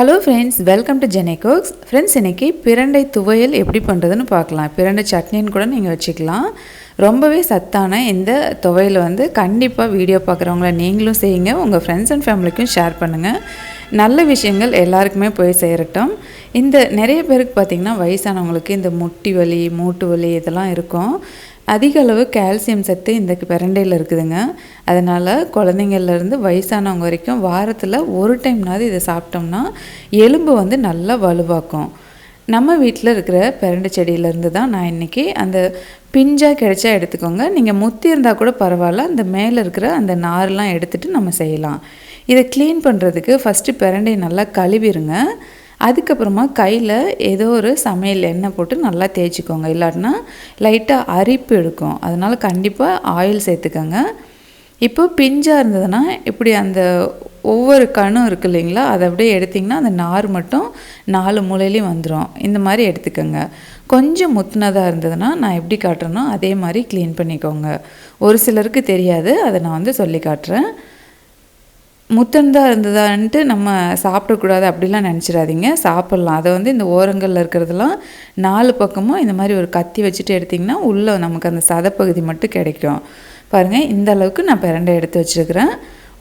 Hello friends welcome to ஜெனகோக்ஸ் friends இன்றைக்கி பிரண்டை துவையல் எப்படி பண்ணுறதுன்னு பார்க்கலாம். பிரண்டை சட்னின்னு கூட நீங்கள் வச்சுக்கலாம். ரொம்பவே சத்தான இந்த துவையல் வந்து கண்டிப்பாக வீடியோ பார்க்குறவங்கள நீங்களும் செய்யுங்க. உங்கள் ஃப்ரெண்ட்ஸ் அண்ட் ஃபேமிலிக்கும் ஷேர் பண்ணுங்கள் நல்ல விஷயங்கள் எல்லாருக்குமே போய் சேரட்டும். இந்த நிறைய பேருக்கு பார்த்திங்கன்னா வயசானவங்களுக்கு இந்த முட்டி வலி மூட்டு வலி இதெல்லாம் இருக்கும். அதிக அளவு கால்சியம் சத்து இந்த பிரண்டையில் இருக்குதுங்க. அதனால் குழந்தைங்கள்லேருந்து வயசானவங்க வரைக்கும் வாரத்தில் ஒரு டைம்னாவது இதை சாப்பிட்டோம்னா எலும்பு வந்து நல்லா வலுவாக்கும். நம்ம வீட்டில் இருக்கிற பிரண்டை செடியிலேருந்து தான் நான் இன்றைக்கி அந்த பிஞ்சாக கிடைச்சா எடுத்துக்கோங்க. நீங்கள் முத்தி இருந்தால் கூட பரவாயில்ல. அந்த மேலே இருக்கிற அந்த நார்லாம் எடுத்துகிட்டு நம்ம செய்யலாம். இதை க்ளீன் பண்ணுறதுக்கு ஃபஸ்ட்டு பிரண்டை நல்லா கழுவிடுங்க அதுக்கப்புறமா கையில் ஏதோ ஒரு சமையல் எண்ணெய் போட்டு நல்லா தேய்ச்சிக்கோங்க. இல்லாட்டினா லைட்டாக அரிப்பு எடுக்கும். அதனால் கண்டிப்பாக ஆயில் சேர்த்துக்கோங்க. இப்போ பிஞ்சாக இருந்ததுன்னா இப்படி அந்த ஒவ்வொரு கணும் இருக்கு இல்லைங்களா அதை அப்படியே எடுத்திங்கன்னா அந்த நார் மட்டும் நாலு மூலையிலையும் வந்துடும் இந்த மாதிரி எடுத்துக்கோங்க. கொஞ்சம் முத்துனதாக இருந்ததுன்னா நான் எப்படி காட்டுறேனோ அதே மாதிரி க்ளீன் பண்ணிக்கோங்க. ஒரு சிலருக்கு தெரியாது அதை நான் வந்து சொல்லி காட்டுறேன். முத்தந்தாக இருந்ததான்ட்டு நம்ம சாப்பிடக்கூடாது அப்படிலாம் நினச்சிடாதீங்க. சாப்பிட்லாம். அதை வந்து இந்த ஓரங்களில் இருக்கிறதெல்லாம் நாலு பக்கமும் இந்த மாதிரி ஒரு கத்தி வச்சுட்டு எடுத்திங்கன்னா உள்ளே நமக்கு அந்த சதப்பகுதி மட்டும் கிடைக்கும். பாருங்கள் இந்த அளவுக்கு நான் பிரண்டை எடுத்து வச்சுருக்கிறேன்.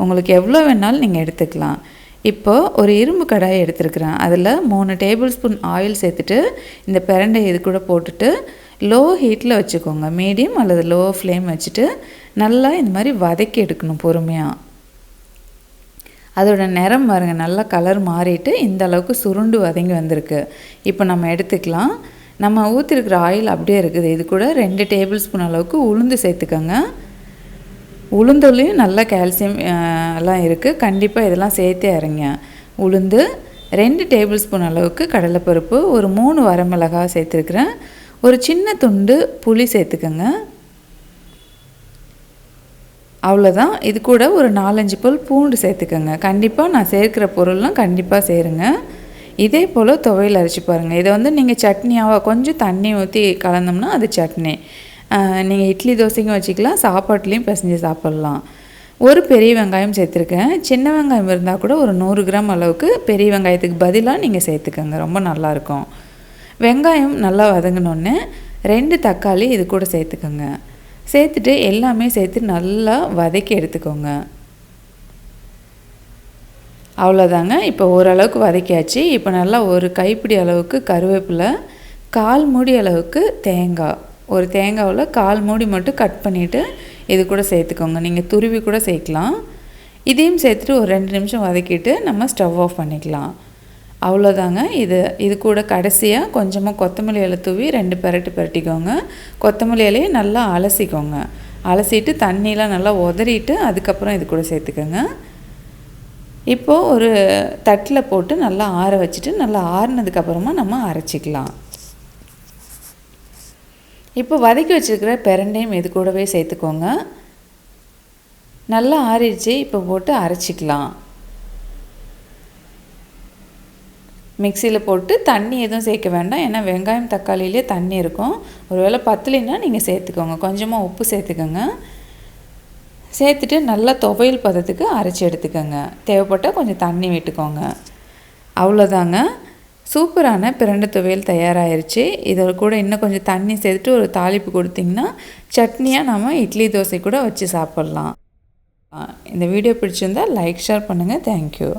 உங்களுக்கு எவ்வளோ வேணாலும் நீங்கள் எடுத்துக்கலாம். இப்போது ஒரு இரும்பு கடாயை எடுத்துருக்குறேன். அதில் மூணு டேபிள் ஸ்பூன் ஆயில் சேர்த்துட்டு இந்த பிரண்டை இது கூட போட்டுட்டு லோ ஹீட்டில் வச்சுக்கோங்க. மீடியம் அல்லது லோ ஃப்ளேம் வச்சுட்டு நல்லா இந்த மாதிரி வதக்கி எடுக்கணும் பொறுமையாக அதோட நிறம் பாருங்க நல்லா கலர் மாறிட்டு இந்த அளவுக்கு சுருண்டு வதங்கி வந்திருக்கு. இப்போ நம்ம எடுத்துக்கலாம். நம்ம ஊற்றிருக்கிற ஆயில் அப்படியே இருக்குது. இது கூட ரெண்டு டேபிள் ஸ்பூன் அளவுக்கு உளுந்து சேர்த்துக்கோங்க. உளுந்துலேயும் நல்ல கால்சியம் எல்லாம் இருக்குது கண்டிப்பாக இதெல்லாம் சேர்த்தே இறங்க. உளுந்து ரெண்டு டேபிள் ஸ்பூன் அளவுக்கு கடலைப்பருப்பு ஒரு மூணு வரமிளகாய் சேர்த்துருக்குறேன். ஒரு சின்ன துண்டு புளி சேர்த்துக்கோங்க. அவ்வளோதான் இது கூட ஒரு நாலஞ்சு பொருள் பூண்டு சேர்த்துக்கோங்க. கண்டிப்பாக நான் சேர்க்குற பொருள்லாம் கண்டிப்பாக சேருங்க. இதே போல் துவையில் அரைச்சி பாருங்கள் இதை வந்து நீங்கள் சட்னியாக கொஞ்சம் தண்ணி ஊற்றி கலந்தோம்னா அது சட்னி. நீங்கள் இட்லி தோசைக்கும் வச்சுக்கலாம். சாப்பாட்லேயும் பிசைஞ்சு சாப்பிட்லாம். ஒரு பெரிய வெங்காயம் சேர்த்துருக்கேன். சின்ன வெங்காயம் இருந்தால் கூட ஒரு நூறு கிராம் அளவுக்கு பெரிய வெங்காயத்துக்கு பதிலாக நீங்கள் சேர்த்துக்கோங்க. ரொம்ப நல்லாயிருக்கும் வெங்காயம் நல்லா வதங்கினோன்னே ரெண்டு தக்காளி இது கூட சேர்த்துக்கோங்க. சேர்த்துட்டு எல்லாமே சேர்த்து நல்லா வதக்கி எடுத்துக்கோங்க. அவ்வளோதாங்க. இப்போ ஓரளவுக்கு வதக்கியாச்சு. இப்போ நல்லா ஒரு கைப்பிடி அளவுக்கு கருவேப்பிலை கால் மூடி அளவுக்கு தேங்காய். ஒரு தேங்காவில் கால் மூடி மட்டும் கட் பண்ணிவிட்டு இது கூட சேர்த்துக்கோங்க. நீங்கள் துருவி கூட சேர்க்கலாம். இதையும் சேர்த்துட்டு ஒரு ரெண்டு நிமிஷம் வதக்கிட்டு நம்ம ஸ்டவ் ஆஃப் பண்ணிக்கலாம். அவ்வளோதாங்க. இது இது கூட கடைசியாக கொஞ்சமாக கொத்தமல்லி இலை தூவி ரெண்டு பெரட்டு பெரட்டிக்கோங்க. கொத்தமல்லி இலையை நல்லா அலசிக்கோங்க. அலசிட்டு தண்ணியெலாம் நல்லா உதறிட்டு அதுக்கப்புறம் இது கூட சேர்த்துக்கோங்க. இப்போது ஒரு தட்டில் போட்டு நல்லா ஆற வச்சுட்டு நல்லா ஆறினதுக்கப்புறமா நம்ம அரைச்சிக்கலாம். இப்போ வதக்கி வச்சுருக்கிற பெரண்டையும் இது கூடவே சேர்த்துக்கோங்க. நல்லா ஆறிடுச்சு இப்போ போட்டு அரைச்சிக்கலாம். மிக்சியில் போட்டு தண்ணி எதுவும் சேர்க்க வேண்டாம். ஏன்னா வெங்காயம் தக்காளியிலே தண்ணி இருக்கும். ஒருவேளை பத்தலைன்னா நீங்கள் சேர்த்துக்கோங்க. கொஞ்சமாக உப்பு சேர்த்துக்கோங்க. சேர்த்துட்டு நல்லா துவையல் பதத்துக்கு அரைச்சி எடுத்துக்கோங்க. தேவைப்பட்டால் கொஞ்சம் தண்ணி விட்டுக்கோங்க. அவ்வளோதாங்க. சூப்பரான பிரண்டை துவையல் தயாராகிருச்சு இதில் கூட இன்னும் கொஞ்சம் தண்ணி சேர்த்துட்டு ஒரு தாளிப்பு கொடுத்திங்கன்னா சட்னியாக நம்ம இட்லி தோசை கூட வச்சு சாப்பிட்லாம். இந்த வீடியோ பிடிச்சிருந்தால் லைக் ஷேர் பண்ணுங்கள் தேங்க்யூ.